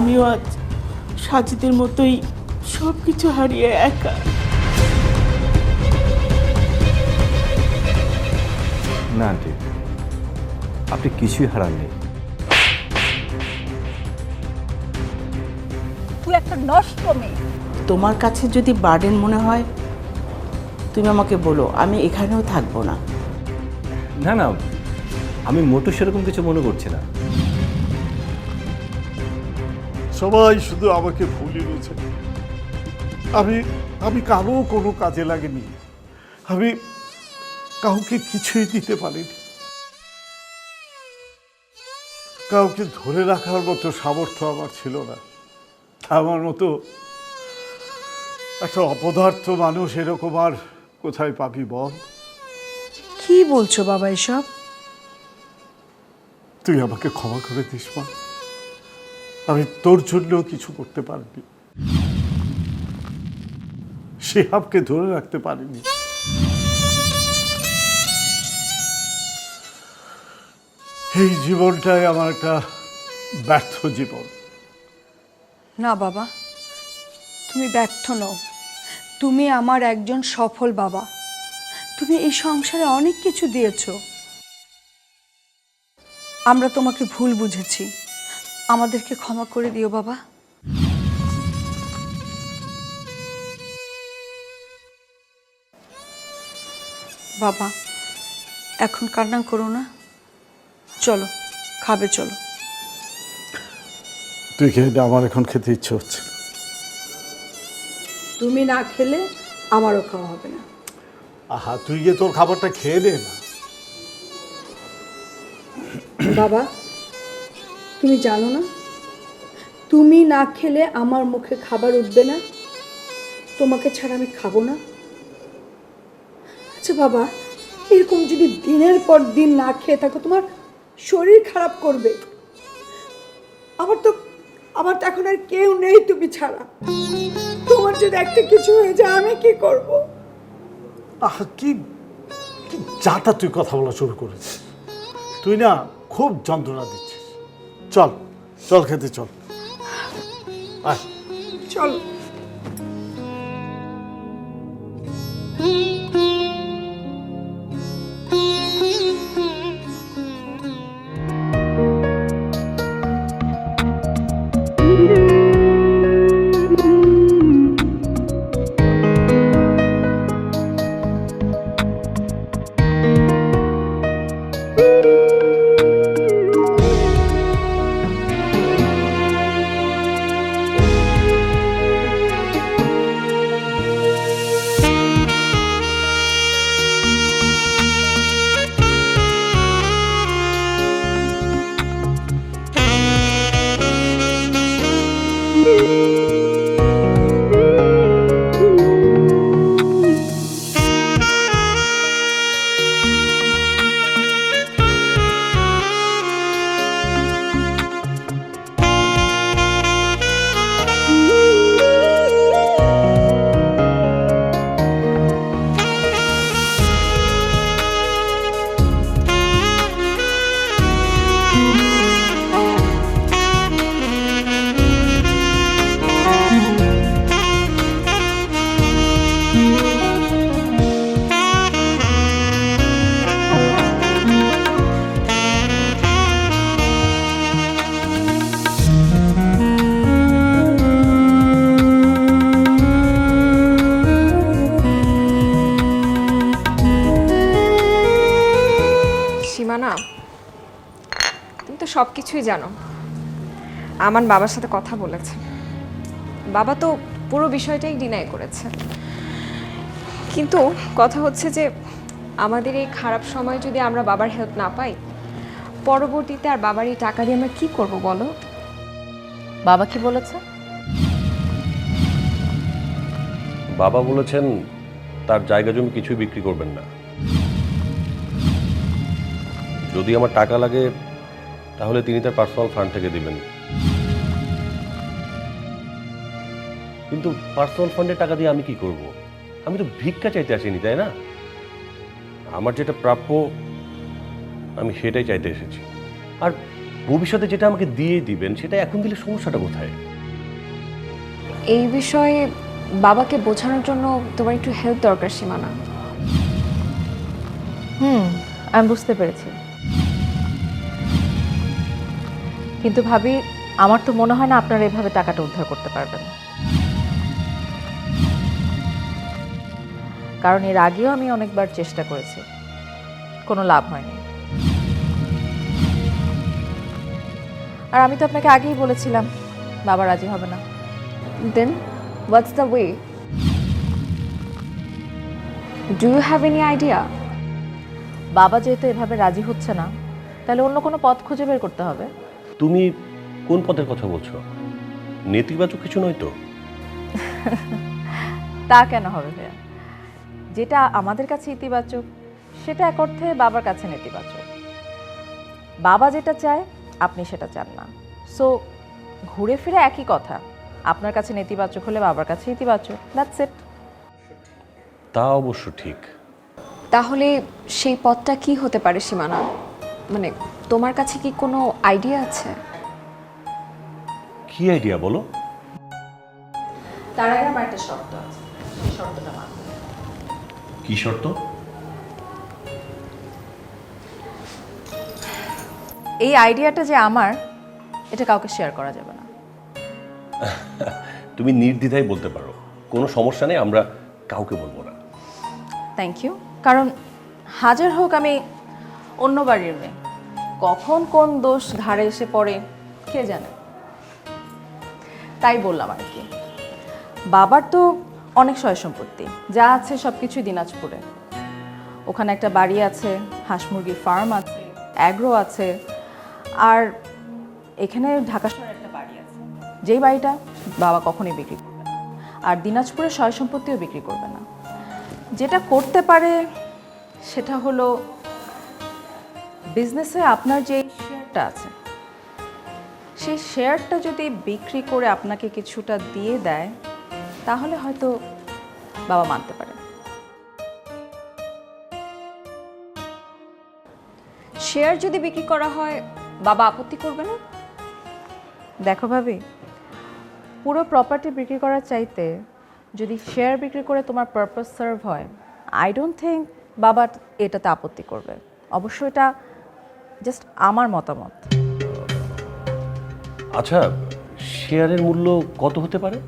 আমিও আজ সাজিদের মতোই সব কিছু হারিয়ে একা। না আন্টি। আপনি কিছুই হারাননি। তুই একটা নষ্ট মেয়ে। তোমার কাছে যদি বার্ডেন মনে হয় তুমি আমাকে বলো আমি এখানেও থাকব না। না না আমি মোটু সেরকম কিছু মনে করছি না। সবাই শুধু আমাকে ভুলই বুঝে আমি আমি কারও কোনো কাজে লাগেনি। আমি কাউকে কিছুই দিতে পারিনি। কাউকে ধরে রাখার মতো সামর্থ্য আমার ছিল না। আমার মতো একটা অপদার্থ মানুষ এরকম আর কোথায় পাবি বল? কি বলছো বাবা এসব? তুই আমাকে ক্ষমা করে দিস মা। আমি তোর জন্য কিছু করতে পারিনি। শেহাবকে ধরে রাখতে পারিনি। এই জীবনটাই আমার একটা ব্যর্থ জীবন। না বাবা, তুমি ব্যর্থ নও। তুমি আমার একজন সফল বাবা। তুমি এই সংসারে অনেক কিছু দিয়েছ। আমরা তোমাকে ভুল বুঝেছি। আমাদেরকে ক্ষমা করে দিও বাবা। বাবা এখন কান্না করো না। চলো খাবে চলো। তুই খেয়ে নে, আমার এখন খেতে ইচ্ছে হচ্ছে। তুমি না খেলে আমারও খাওয়া হবে না। আহা তুই গিয়ে তোর খাবারটা খেয়ে দে না। বাবা তুমি জানো না? তুমি না খেলে আমার মুখে খাবার উঠবে না? তোমাকে ছাড়া আমি খাব না? আচ্ছা বাবা, এরকম যদি দিনের পর দিন না খেয়ে থাকো, তোমার শরীর খারাপ করবে। আমার তো আমার তো এখন আর কেউ নেই তুমি ছাড়া। তোমার যদি একটা কিছু হয়ে যায়, আমি কি করব? আহা কি যাতা তুই কথা বলা শুরু করেছিস। তুই না খুব যন্ত্রণা দিচ্ছিস। চল চল খেতে চল। আয়। চল। কিছুই জানো। আমার বাবার সাথে কথা বলেছে। বাবা তো পুরো বিষয়টাই ডিনাই করেছে। কিন্তু কথা হচ্ছে যে আমাদের এই খারাপ সময় যদি আমরা বাবার হেল্প না পাই পরবর্তীতে আর বাবার এই টাকা দিয়ে আমরা কি করব বলো? বাবা কি বলেছে? বাবা বলেছেন তার জায়গা জমি কিছুই বিক্রি করবেন না। যদি আমার টাকা লাগে তাহলে তিনি তার পার্সোনাল ফান্ড থেকে দিবেন। কিন্তু পার্সোনাল ফান্ডের টাকা দিয়ে আমি কি করব? আমি তো ভিক্ষা চাইতে আসিনি তাই না? আমার যেটা প্রাপ্য আমি সেটাই চাইতে এসেছি। আর ভবিষ্যতে যেটা আমাকে দিয়ে দিবেন সেটা এখন দিলে সমস্যাটা কোথায়? এই বিষয়ে বাবাকে বোঝানোর জন্য তোমার একটু হেল্প দরকার সীমানা। হুম আমি বুঝতে পেরেছি। কিন্তু ভাবি আমার তো মনে হয় না আপনারা এভাবে টাকাটা উদ্ধার করতে পারবেন। কারণ এর আগেও আমি অনেকবার চেষ্টা করেছি। কোনো লাভ হয়নি। আর আমি তো আপনাকে আগেই বলেছিলাম বাবা রাজি হবে না। Then what's the way do you have any idea বাবা যেহেতু এভাবে রাজি হচ্ছে না তাহলে অন্য কোনো পথ খুঁজে বের করতে হবে। তুমি কোন পদের কথা বলছো? নেতিবাচক কিছু নয় তো? তা কেন হবে ভাইয়া? যেটা আমাদের কাছে ইতিবাচক সেটা এক অর্থে বাবার কাছে নেতিবাচক। বাবা যেটা চায় আপনি সেটা চান না। সো ঘুরে ফিরে একই কথা আপনার কাছে নেতিবাচক হলে বাবার কাছে ইতিবাচক দ্যাটস ইট তা অবশ্য ঠিক। তাহলে সেই পথটা কি হতে পারে সীমানা? মানে তোমার কাছে কি কোনো আইডিয়া আছে? কি আইডিয়া বলো? তার আগে আমার একটা শর্ত আছে। সেই শর্তটা হবে। কি শর্ত? এই আইডিয়াটা যে আমার এটা কাউকে শেয়ার করা যাবে না। তুমি নির্দ্বিধায় বলতে পারো। কোনো সমস্যা নেই আমরা কাউকে বলব না। থ্যাংক ইউ কারণ হাজার হোক আমি অন্য বাড়ির মেয়ে কখন কোন দোষ ঘাড়ে এসে পড়ে, কে জানে? তাই বললাম আর কি। বাবার তো অনেক সয় সম্পত্তি, যা আছে সব কিছুই দিনাজপুরে। ওখানে একটা বাড়ি আছে, হাঁস মুরগির ফার্ম আছে অ্যাগ্রো আছে, আর এখানে ঢাকা শহরে একটা বাড়ি আছে। যেই বাড়িটা বাবা কখনোই বিক্রি করবে আর দিনাজপুরে সয় সম্পত্তিও বিক্রি করবে না। যেটা করতে পারে, সেটা হলো বিজনেসে আপনার যে শেয়ারটা আছে, সেই শেয়ারটা যদি বিক্রি করে আপনাকে কিছুটা দিয়ে দেয়, তাহলে হয়তো বাবা মানতে পারে। শেয়ার যদি বিক্রি করা হয়, বাবা আপত্তি করবে না? দেখো ভাবি, পুরো প্রপার্টি বিক্রি করার চাইতে যদি শেয়ার বিক্রি করে তোমার পারপাস সার্ভ হয় আই ডোন্ট থিঙ্ক বাবা এটাতে আপত্তি করবে। অবশ্য এটা জাস্ট আমার মতামত। আচ্ছা শেয়ারের মূল্য কত হতে পারে?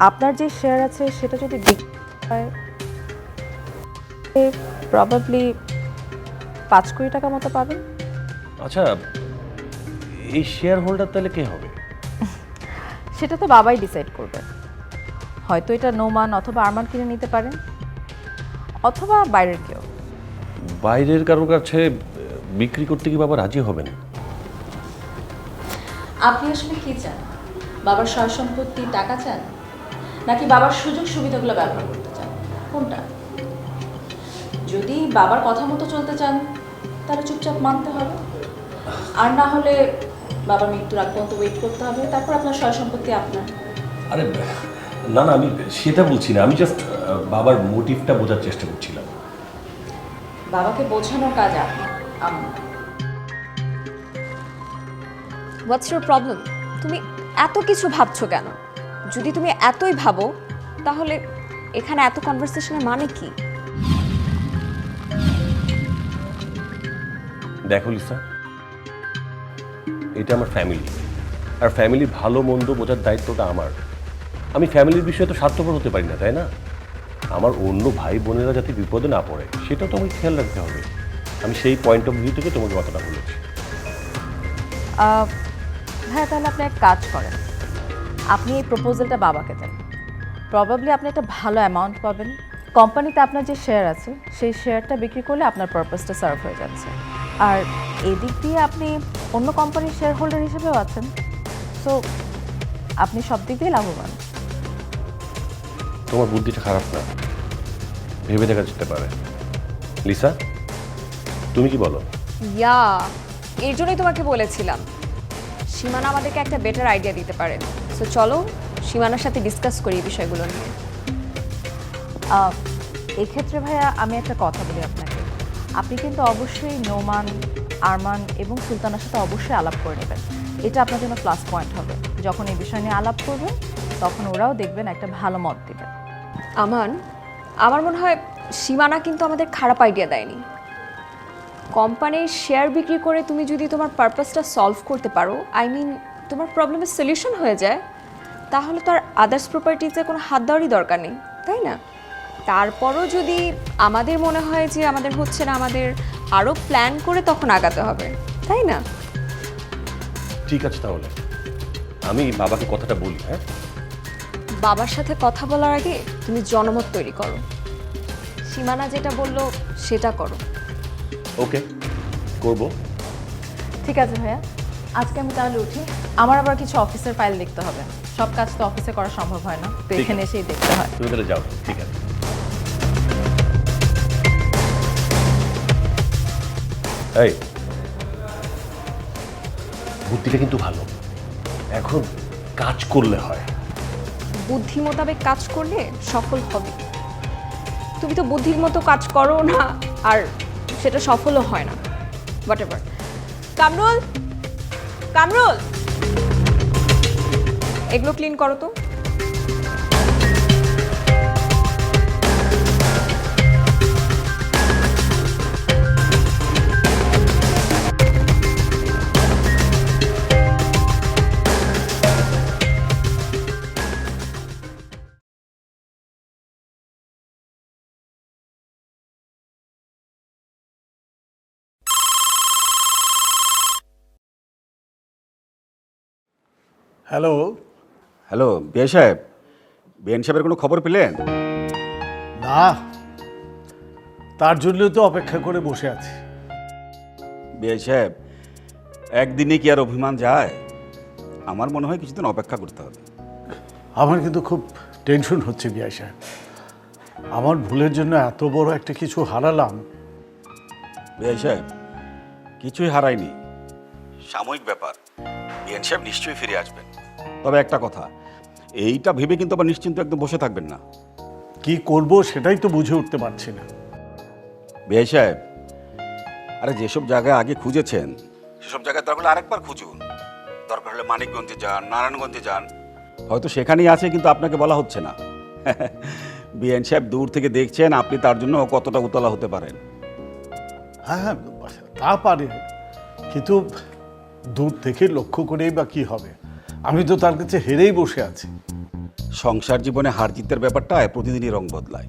আপনার যে শেয়ার আছে সেটা যদি প্রবাবলি পাঁচ কোটি টাকা মতো পাবেন। আচ্ছা এই শেয়ার হোল্ডার তাহলে কে হবে? সেটা তো বাবাই ডিসাইড করবে। হয়তো এটা নোমান অথবা আরমান কিনে নিতে পারেন। অথবা বাইরের কেউ। বাইরের কারোর কাছে বিক্রি করতে কি বাবা রাজি হবেন? আপনি আসলে কি চান? বাবার সয় সম্পত্তি টাকা চান? নাকি বাবার সুযোগ সুবিধাগুলো ব্যবহার করতে চান? কোনটা? যদি বাবার কথা মতো চলতে চান তাহলে চুপচাপ মানতে হবে। আর না হলে বাবার মৃত্যুর আগ পর্যন্ত ওয়েট করতে হবে। তারপর আপনার সয় সম্পত্তি আপনার। আরে না না আমি সেটা বলছি না। আমি জাস্ট বাবার মোটিভটা বোঝার চেষ্টা করছিলাম। বাবাকে বোঝানোর কাজ আমার হোয়াটস ইউর প্রবলেম তুমি এত কিছু ভাবছ কেন? যদি তুমি এতই ভাবো তাহলে এখানে এত কনভারসেশনের মানে কি? দেখো লিসা এটা আমার ফ্যামিলি আর ফ্যামিলির ভালো মন্দ বোঝার দায়িত্বটা আমার। আমি ফ্যামিলির বিষয়ে তো স্বার্থপর হতে পারি না তাই না? আমার অন্য ভাই বোনেরা যাতে বিপদে না পড়ে, সেটা তো আমাকে খেয়াল রাখতে হবে। আমি সেই পয়েন্ট অফ ভিউ থেকে তোমাকে কথাটা বলেছি। হ্যাঁ তাহলে আপনি এক কাজ করেন। আপনি এই প্রপোজালটা বাবাকে দেন। প্রবাবলি আপনি একটা ভালো অ্যামাউন্ট পাবেন। কোম্পানিতে আপনার যে শেয়ার আছে, সেই শেয়ারটা বিক্রি করলে আপনার পারপাসটা সার্ভ হয়ে যাচ্ছে। আর এদিক দিয়ে আপনি অন্য কোম্পানির শেয়ার হোল্ডার হিসেবেও আছেন। সো আপনি সব দিক দিয়ে লাভবান। তোমার বুদ্ধিটা খারাপ না। ভেবে দেখা যেতে পারে। লিসা, তুমি কি বলো? ইয়া, এর জন্যই তোমাকে বলেছিলাম। সীমানা আমাদেরকে একটা বেটার আইডিয়া দিতে পারে। সো চলো সীমানার সাথে ডিসকাস করি এই বিষয়গুলো নিয়ে। এক্ষেত্রে ভাইয়া আমি একটা কথা বলি আপনাকে। আপনি কিন্তু অবশ্যই নোমান, আরমান এবং সুলতানার সাথে অবশ্যই আলাপ করে নেবেন। এটা আপনার জন্য প্লাস পয়েন্ট হবে। যখন এই বিষয় নিয়ে আলাপ করবেন, তখন ওরাও দেখবেন একটা ভালো মত দেবে আমান, আমার মনে হয় সীমানা কিন্তু আমাদের খারাপ আইডিয়া দেয়নি। কোম্পানির শেয়ার বিক্রি করে তুমি যদি তোমার পারপাসটা সলভ করতে পারো আই মিন তোমার প্রবলেমের সলিউশন হয়ে যায়, তাহলে তো আর আদার্স প্রপার্টিতে কোনো হাত দেওয়ারই দরকার নেই, তাই না? তারপরও যদি আমাদের মনে হয় যে আমাদের হচ্ছে না, আমাদের আরও প্ল্যান করে তখন আগাতে হবে, তাই না? ঠিক আছে তাহলে। আমি বাবাকে কথাটা বলি হ্যাঁ? বাবার সাথে কথা বলার আগে তুমি জনমত তৈরি করো। সীমানা যেটা বলল সেটা করো। ওকে করব। ঠিক আছে ভাইয়া আজকে আমি তাহলে উঠি। আমার আবার কিছু অফিসের ফাইল দেখতে হবে। সব কাজ তো অফিসে করা সম্ভব হয় না। তো এখানে এসেই দেখতে হয়। তুমি তাহলে যাও ঠিক আছে। এই বুদ্ধিটা কিন্তু ভালো। এখন কাজ করলে হয়। বুদ্ধি মোতাবেক কাজ করলে সফল হবে। তুমি তো বুদ্ধির মতো কাজ করো না, আর সেটা সফলও হয় না। Whatever Kamrul! কামরুল! এগুলো ক্লিন করো তো। হ্যালো। হ্যালো বিআই সাহেব বিএন সাহেবের কোনো খবর পেলেন? না তার জন্য তো অপেক্ষা করে বসে আছি। বিআই সাহেব একদিনে কি আর অভিমান যায়? আমার মনে হয় কিছুদিন অপেক্ষা করতে হবে। আমার কিন্তু খুব টেনশন হচ্ছে বিআই সাহেব। আমার ভুলের জন্য এত বড় একটা কিছু হারালাম। বিআই সাহেব কিছুই হারায়নি সাময়িক ব্যাপার। বিএন সাহেব নিশ্চয়ই ফিরে আসবেন। তবে একটা কথা এইটা ভেবে কিন্তু আবার নিশ্চিন্ত একদম বসে থাকবেন না। কি করব সেটাই তো বুঝে উঠতে পারছি না। বিআই সাহেব আরে যেসব জায়গায় আগে খুঁজেছেন সেসব জায়গায় দরকার হলে আরেকবার খুঁজুন। দরকার হলে মানিকগঞ্জে যান নারায়ণগঞ্জে যান। হয়তো সেখানেই আছে কিন্তু আপনাকে বলা হচ্ছে না। বিএন সাহেব দূর থেকে দেখছেন আপনি তার জন্য কতটা উতলা হতে পারেন। হ্যাঁ হ্যাঁ তা পারে। কিন্তু দূর থেকে লক্ষ্য করেই বা কি হবে? আমি তো তার কাছে হেরেই বসে আছি। সংসার জীবনে হার জিতের ব্যাপারটা প্রতিদিনই রং বদলায়।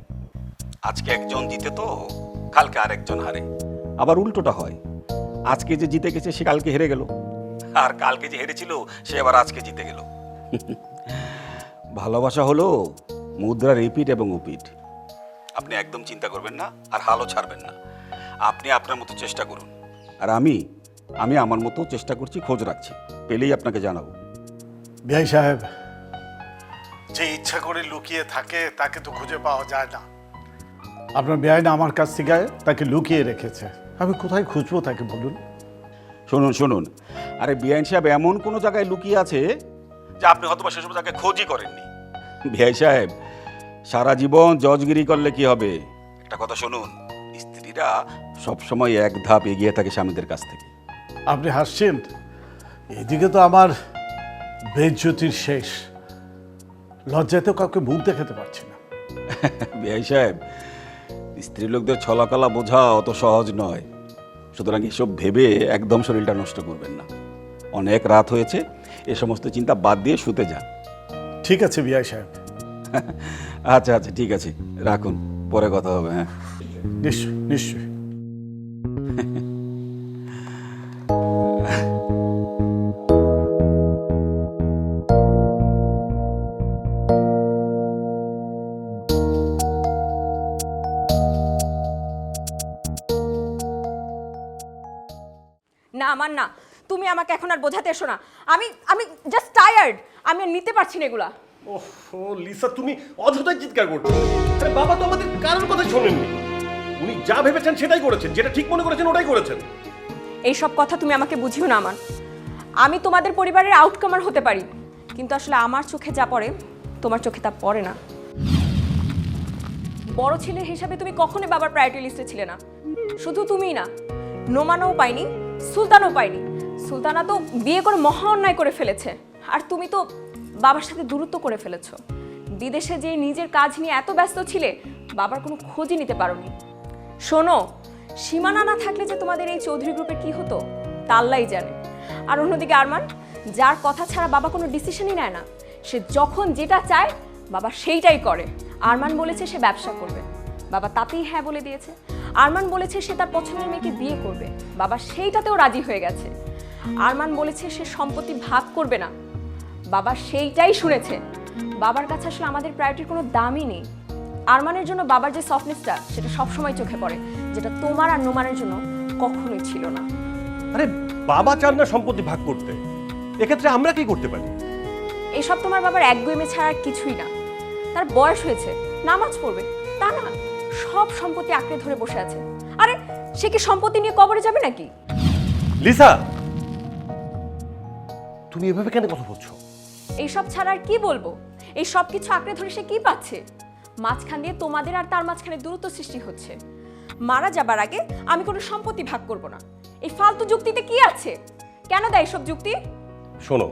আজকে একজন জিতে তো, কালকে আরেকজন হারে। আবার উল্টোটা হয়। আজকে যে জিতে গেছে, সে কালকে হেরে গেল। আর কালকে যে হেরেছিল, সে আবার আজকে জিতে গেল। ভালোবাসা হলো মুদ্রা রিপিট এবং উপিট। আপনি একদম চিন্তা করবেন না, আর হালও ছাড়বেন না। আপনি আপনার মতো চেষ্টা করুন। আর আমি আমি আমার মতো চেষ্টা করছি, খোঁজ রাখছি। পেলেই আপনাকে জানাব। বিআই সাহেব। যে ইচ্ছা করে লুকিয়ে থাকে তাকে তো খুঁজে পাওয়া যায় না। আপনার বেআইন আমার কাছ থেকে তাকে লুকিয়ে রেখেছে। আমি কোথায় খুঁজবো তাকে বলুন? শুনুন শুনুন। আরে বিআইন সাহেব এমন কোনো জায়গায় লুকিয়ে আছে যে আপনি হয়তো বা সেসব জায়গায় খোঁজই করেননি? বিআই সাহেব সারা জীবন জজগিরি করলে কি হবে? একটা কথা শুনুন স্ত্রীরা সবসময় এক ধাপ এগিয়ে থাকে স্বামীদের কাছ থেকে। আপনি হাসছেন? এদিকে তো আমার বেজ্যোতির শেষ। লজ্জায় তো কাউকে মুখ দেখাতে পারছি না। বিআই সাহেব স্ত্রী লোকদের ছলাকলা বোঝা অত সহজ নয়। সুতরাং এসব ভেবে একদম শরীরটা নষ্ট করবেন না। অনেক রাত হয়েছে এ সমস্ত চিন্তা বাদ দিয়ে শুতে যান। ঠিক আছে বিআই সাহেব। আচ্ছা আচ্ছা ঠিক আছে। রাখুন পরে কথা হবে হ্যাঁ। নিশ্চয় নিশ্চয়। আমাকে এখন আর বোঝাতে এসো না। আমি আমি জাস্ট টায়ার্ড আমি আর নিতে পারছি না এগুলা। ও লিসা তুমি অযথাই চিৎকার করছ। আরে বাবা তো আমাদের কারোর কথা শোনেননি। উনি যা ভেবেছেন সেটাই করেছেন যেটা ঠিক মনে করেছেন ওটাই করেছেন। এইসব কথা তুমি আমাকে বুঝিও না আমার। আমি তোমাদের পরিবারের আউটকামার হতে পারি। কিন্তু আসলে আমার চোখে যা পড়ে তোমার চোখে তা পড়ে না। বড় ছেলে হিসাবে তুমি কখনোই বাবার প্রায়োরিটি লিস্টে ছিলে না। শুধু তুমিই না নোমানও পাইনি সুলতানও পায়নি সুলতানা তো বিয়ে করে মহা অন্যায় করে ফেলেছে। আর তুমি তো বাবার সাথে দূরত্ব করে ফেলেছো। বিদেশে যে নিজের কাজ নিয়ে এত ব্যস্ত ছিলে, বাবার কোনো খোঁজই নিতে পারোনি। শোনো, সীমানা না থাকলে যে তোমাদের এই চৌধুরী গ্রুপের কি হতো তাল্লাই জানে। আর অন্যদিকে আরমান, যার কথা ছাড়া বাবা কোনো ডিসিশনই নেয় না। সে যখন যেটা চায়, বাবা সেইটাই করে। আরমান বলেছে সে ব্যবসা করবে। বাবা তাতেই হ্যাঁ বলে দিয়েছে। আরমান বলেছে সে তার পছন্দের মেয়েকে বিয়ে করবে। বাবা সেইটাতেও রাজি হয়ে গেছে। আরমান বলেছে সে সম্পত্তি ভাগ করবে না। বাবা সেইটাই শুনেছে। বাবার কাছে আসলে আমাদের প্রায়োরিটির কোনো দামই নেই। আরমানের জন্য বাবার যে সফটনেসটা সেটা সবসময় চোখে পড়ে যেটা তোমার আর নোমানের জন্য কখনোই ছিল না। আরে বাবা চান না সম্পত্তি ভাগ করতে। এক্ষেত্রে আমরা কি করতে পারি? এইসব তোমার বাবার একগুয়েমে ছাড়া আর কিছুই না। তার বয়স হয়েছে নামাজ পড়বে তা না সব সম্পত্তি আঁকড়ে ধরে বসে আছে। আরে সে কি সম্পত্তি নিয়ে কবরে যাবে নাকি? লিসা! তুমি এভাবে কেন কথা বলছো? এইসব ছাড়া আর কি বলব? এই সব কিছু আঁকড়ে ধরে সে কি পাচ্ছে? মাঝখান দিয়ে তোমাদের আর তার মাঝখানে দূরত্ব সৃষ্টি হচ্ছে। মারা যাবার আগে আমি কোনো সম্পত্তি ভাগ করব না। এই ফালতু যুক্তিতে কি আছে? কেন দেয় এসব যুক্তি? শোনো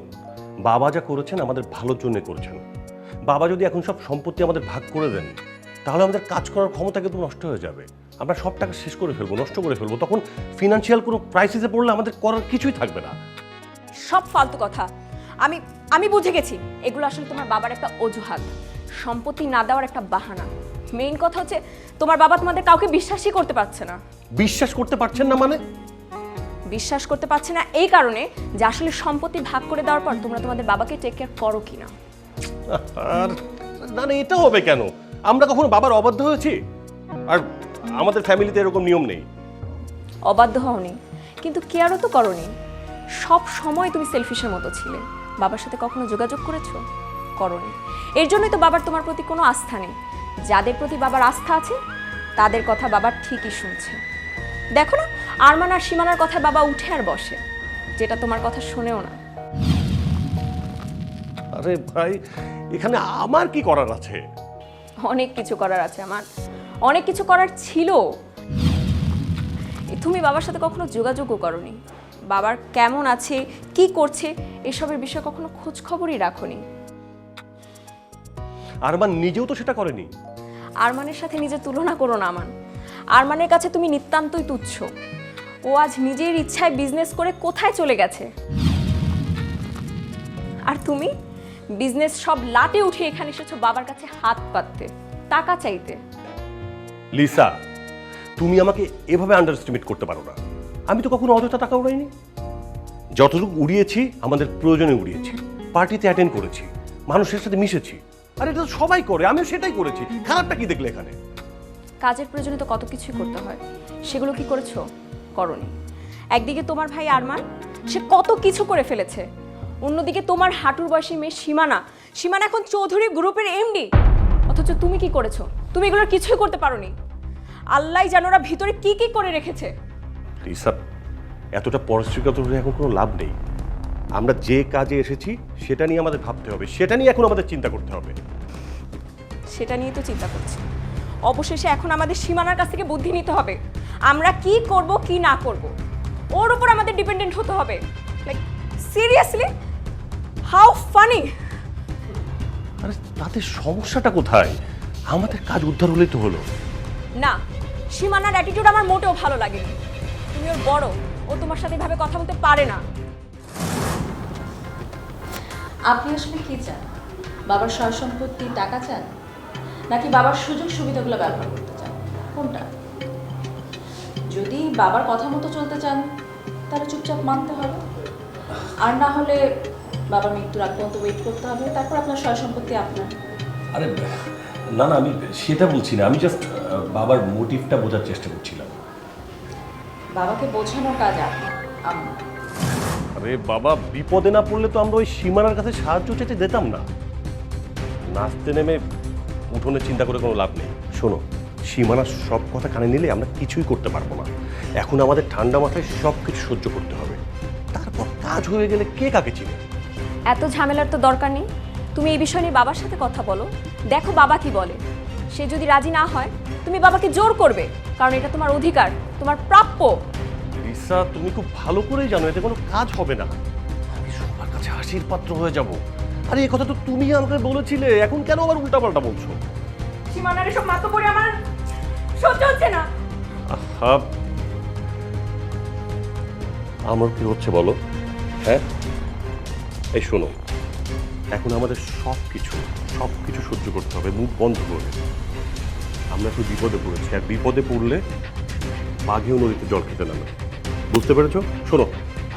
বাবা যা করেছেন আমাদের ভালোর জন্য করেছেন। বাবা যদি এখন সব সম্পত্তি আমাদের ভাগ করে দেন তাহলে আমাদের কাজ করার ক্ষমতা কিন্তু নষ্ট হয়ে যাবে। আমরা সব টাকা শেষ করে ফেলব নষ্ট করে ফেলব তখন ফিনান্সিয়াল কোনো ক্রাইসিসে পড়লে আমাদের করার কিছুই থাকবে না। সব ফালতু কথা। আমি আমি বুঝে গেছি এগুলো আসলে তোমার বাবার একটা অজুহাত। সম্পত্তি না দেওয়ার একটা বাহানা। মেইন কথা হচ্ছে তোমার বাবা তোমাদের কাউকে বিশ্বাসই করতে পারছে না। বিশ্বাস করতে পারছেন না মানে? বিশ্বাস করতে পারছে না এই কারণে যে আসলে সম্পত্তি ভাগ করে দেওয়ার পর তোমরা তোমাদের বাবাকে টেক কেয়ার করো কিনা। আর না না এটা হবে কেন? আমরা কখনো বাবার অবাধ্য হয়েছি? আর আমাদের ফ্যামিলিতে এরকম নিয়ম নেই। অবাধ্য হওনি। কিন্তু কেয়ারও তো করনি। সব সময় তুমি সেলফিশের মতো ছিলে। বাবার সাথে কখনো যোগাযোগ করেছ? করনি। এর জন্যই তো বাবার তোমার প্রতি কোনো আস্থা নেই। যাদের প্রতি বাবার আস্থা আছে তাদের কথা বাবার ঠিকই শুনছে। দেখো না আরমান আর সীমানার কথা বাবা উঠে আর বসে যেটা তোমার কথা শোনেও না। আরে ভাই এখানে আমার কি করার আছে? অনেক কিছু করার আছে আমার। অনেক কিছু করার ছিল তুমি বাবার সাথে কখনো যোগাযোগও করনি। বাবার কেমন আছে কি করছে এসবের বিষয়ে কখনো খোঁজ খবরই রাখোনি। আরমান নিজেও তো সেটা করেনি। আরমানের সাথে নিজের তুলনা করো না আমান। আরমানের কাছে তুমি নিতান্তই তুচ্ছ। ও আজ নিজের ইচ্ছায় বিজনেস করে কোথায় চলে গেছে? আর তুমি? বিজনেস সব লাটে উঠে এখানে এসেছ বাবার কাছে হাত পাততে টাকা চাইতে। লিসা তুমি আমাকে এভাবে আন্ডার এস্টিমেট করতে পারো না। আমি তো কখনো অযথা টাকা উড়াইনি। যতটুকু উড়িয়েছি, আমাদের প্রয়োজনে উড়িয়েছি। পার্টিতে অ্যাটেন্ড করেছি, মানুষের সাথে মিশেছি। আর এটা সবাই করে, আমিও সেটাই করেছি। খারাপটা কি দেখলে এখানে? কাজের প্রয়োজনে তো কত কিছুই করতে হয়। সেগুলো কি করেছ? করনি। একদিকে তোমার ভাই আরমান, সে কত কিছু করে ফেলেছে। অন্যদিকে তোমার হাঁটুর বয়সী মেয়ে সীমানা। সীমানা এখন চৌধুরী গ্রুপের এমডি অথচ তুমি কি করেছ? তুমি এগুলোর কিছুই করতে পারোনি। আল্লাহ জানো ওরা ভিতরে কি কি করে রেখেছে। লিসা এতটা পরশ্রীগত হলে এখন কোনো লাভ নেই। আমরা যে কাজে এসেছি সেটা নিয়ে আমাদের ভাবতে হবে সেটা নিয়ে এখন আমাদের চিন্তা করতে হবে। সেটা নিয়ে তো চিন্তা করছি। অবশেষে এখন আমাদের সীমানার কাছ থেকে বুদ্ধি নিতে হবে। আমরা কি করব কি না করব ওর উপর আমাদের ডিপেন্ডেন্ট হতে হবে। লাইক সিরিয়াসলি হাউ ফানি আরে তাতে সমস্যাটা কোথায়? আমাদের কাজ উদ্ধার হলেই তো হলো। না সীমানার অ্যাটিটিউড আমার মোটেও ভালো লাগেনি। তুমি ওর বড়। ও তোমার সাথে এভাবে কথা বলতে পারে না। আপনি আসলে কি চান? বাবার সয় সম্পত্তি টাকা চান? নাকি বাবার সুযোগ সুবিধাগুলো ব্যবহার করতে চান? কোনটা? যদি বাবার কথা মতো চলতে চান তাহলে চুপচাপ মানতে হবে। আর না হলে বাবার মৃত্যুর আগ পর্যন্ত ওয়েট করতে হবে। তারপর আপনার সয় সম্পত্তি আপনার। আরে না না আমি সেটা বলছি না। আমি জাস্ট বাবার মোটিভটা বোঝার চেষ্টা করছিলাম। বাবাকে বোঝানোর কাজ আপনার আমার আরে বাবা বিপদে না পড়লে তো আমরা ওই সীমানার কাছে সাহায্য চেতে দিতাম না। নাচতে নেমে উঠোনে চিন্তা করে কোনো লাভ নেই। শোনো সীমানার সব কথা কানে নিলে আমরা কিছুই করতে পারব না। এখন আমাদের ঠান্ডা মাথায় সব কিছু সহ্য করতে হবে। তারপর কাজ হয়ে গেলে কে কাকে চিনে? এত ঝামেলার তো দরকার নেই। তুমি এই বিষয় নিয়ে বাবার সাথে কথা বলো। দেখো বাবা কি বলে। সে যদি রাজি না হয় তুমি বাবাকে জোর করবে। কারণ এটা তোমার অধিকার তোমার প্রাপ্য। আইসা তুমি খুব ভালো করেই জানো এতে কোনো কাজ হবে না। আমি সবার কাছে হাসির পাত্র হয়ে যাব। আরে এই কথা তো তুমি আমাকে বলেছিলে এখন কেন আবার উল্টাপাল্টা বলছো? সীমানার এসব মাতো পড়ে আমার সহ্য হচ্ছে না। আহা। আমার কি হচ্ছে বলো? হ্যাঁ? এই শোনো এখন আমাদের সব কিছু সব কিছু সহ্য করতে হবে মুখ বন্ধ করে। আমরা একটু বিপদে পড়েছি। আর বিপদে পড়লে বাঘেও নদীতে জল খেতে নামে। বুঝতে পেরেছ? শোনো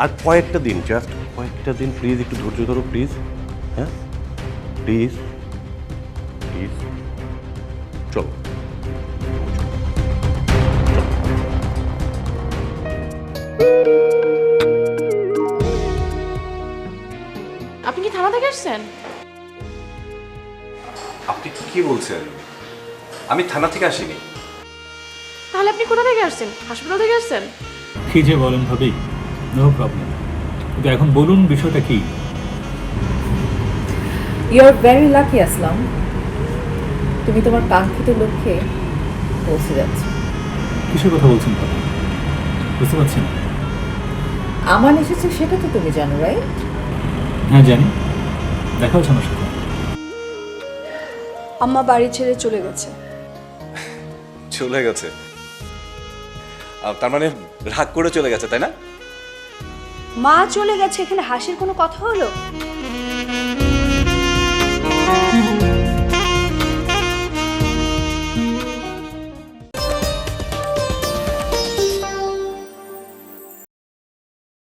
আর কয়েকটা দিন জাস্ট কয়েকটা দিন প্লিজ একটু ধৈর্য ধরো প্লিজ হ্যাঁ? প্লিজ প্লিজ চলো। আপনি কি থানা থেকে আসছেন? আপনি কি বলছেন? আমি থানা থেকে আসিনি। তাহলে আপনি কোথা থেকে আসছেন? হাসপাতাল থেকে আসছেন? কি যে বলেন ভাবি নো প্রবলেম কিন্তু এখন বলুন বিষয়টা কি? You are very lucky Aslam তুমি তোমার কাঙ্ক্ষিত লক্ষ্যে পৌঁছে যাচ্ছ। কিসের কথা বলছেন ভাবি? বুঝতে পারছেন? আমার এসেছে সেটা তো তুমি জানো রাইট হ্যাঁ জানি। দেখা হচ্ছে আমার সাথে। আম্মা বাড়ি ছেড়ে চলে গেছে। চলে গেছে। তার মানে রাগ করে চলে গেছে, তাই না? মা চলে গেছে, এখানে হাসির কোনো কথা হলো?